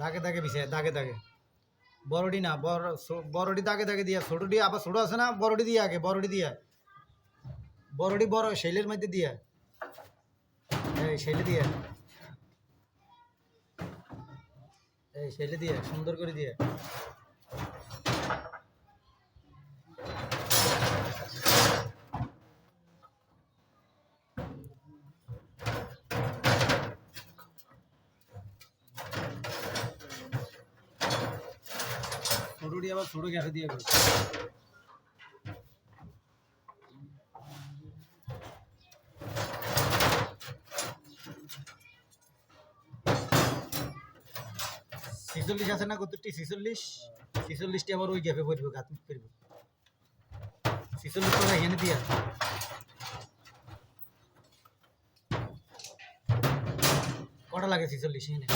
দাগে দাগে বিছায় দাগে দাগে। বড়ডি না, বড় বড়ডি দাগে দাগে দিয়া, ছোটডি আবার ছোট আছে না, বড়ডি দিয়ে আগে, বড়ডি দিয়া। বড়ডি বড়, শৈলের মধ্যে দিয়া। এই শৈলে দিয়া। এই শৈলে দিয়া, সুন্দর করে দিয়া। ছোটডি আবার ছোট গ্যাসে দিয়ে করছে ছিচল্লিশ আছে না কতটি? ছিচল্লিশ। ছিচল্লিশটি আবার ওই গ্যাপে পড়বে গাত পড়বে ছিচল্লিশ টাকা এখানে দিয়া কটা লাগে ছিচল্লিশ এখানে?